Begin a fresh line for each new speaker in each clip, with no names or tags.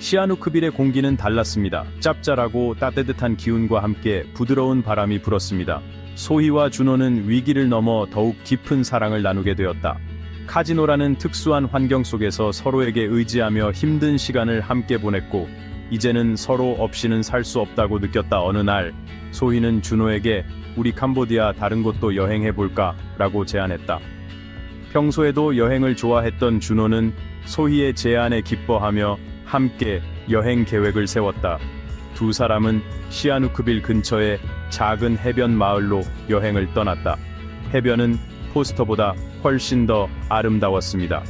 시아누크빌의 공기는 달랐습니다. 짭짤하고 따뜻한 기운과 함께 부드러운 바람이 불었습니다. 소희와 준호는 위기를 넘어 더욱 깊은 사랑을 나누게 되었다. 카지노라는 특수한 환경 속에서 서로에게 의지하며 힘든 시간을 함께 보냈고, 이제는 서로 없이는 살 수 없다고 느꼈다 어느 날, 소희는 준호에게 우리 캄보디아 다른 곳도 여행해 볼까? 라고 제안했다. 평소에도 여행을 좋아했던 준호는 소희의 제안에 기뻐하며 함께 여행 계획을 세웠다. 두 사람은 시아누크빌 근처의 작은 해변 마을로 여행을 떠났다. 해변은 포스터보다 훨씬 더 아름다웠습니다.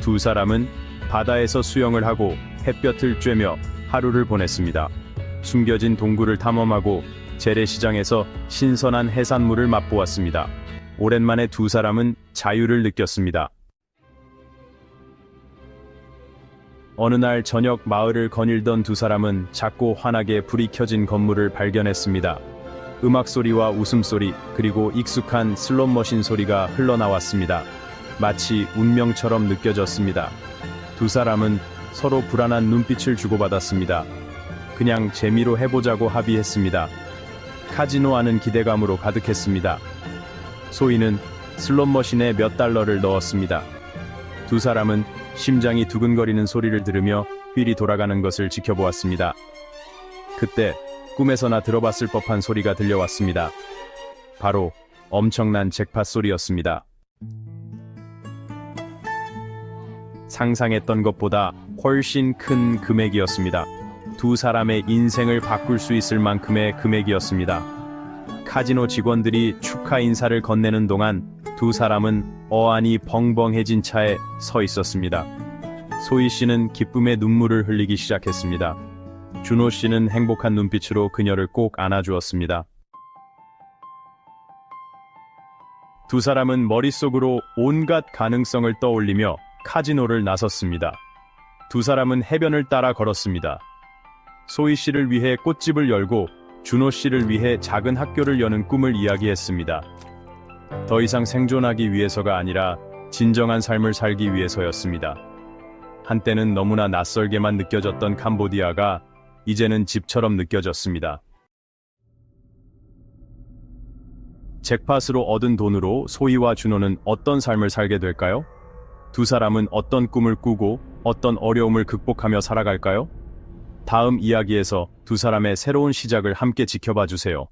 두 사람은 바다에서 수영을 하고 햇볕을 쬐며 하루를 보냈습니다. 숨겨진 동굴을 탐험하고 재래시장에서 신선한 해산물을 맛보았습니다. 오랜만에 두 사람은 자유를 느꼈습니다. 어느 날 저녁 마을을 거닐던 두 사람은 작고 환하게 불이 켜진 건물을 발견했습니다. 음악 소리와 웃음소리, 그리고 익숙한 슬롯머신 소리가 흘러나왔습니다. 마치 운명처럼 느껴졌습니다. 두 사람은 서로 불안한 눈빛을 주고받았습니다. 그냥 재미로 해보자고 합의했습니다. 카지노 하는 기대감으로 가득했습니다. 소희는 슬롯머신에 몇 달러를 넣었습니다. 두 사람은 심장이 두근거리는 소리를 들으며 휠이 돌아가는 것을 지켜보았습니다. 그때 꿈에서나 들어봤을 법한 소리가 들려왔습니다. 바로 엄청난 잭팟 소리였습니다. 상상했던 것보다 훨씬 큰 금액이었습니다. 두 사람의 인생을 바꿀 수 있을 만큼의 금액이었습니다. 카지노 직원들이 축하 인사를 건네는 동안 두 사람은 어안이 벙벙해진 차에 서 있었습니다. 소희 씨는 기쁨의 눈물을 흘리기 시작했습니다. 준호 씨는 행복한 눈빛으로 그녀를 꼭 안아주었습니다. 두 사람은 머릿속으로 온갖 가능성을 떠올리며 카지노를 나섰습니다. 두 사람은 해변을 따라 걸었습니다. 소희 씨를 위해 꽃집을 열고 준호 씨를 위해 작은 학교를 여는 꿈을 이야기했습니다. 더 이상 생존하기 위해서가 아니라 진정한 삶을 살기 위해서였습니다. 한때는 너무나 낯설게만 느껴졌던 캄보디아가 이제는 집처럼 느껴졌습니다. 잭팟으로 얻은 돈으로 소희와 준호는 어떤 삶을 살게 될까요? 두 사람은 어떤 꿈을 꾸고 어떤 어려움을 극복하며 살아갈까요? 다음 이야기에서 두 사람의 새로운 시작을 함께 지켜봐 주세요.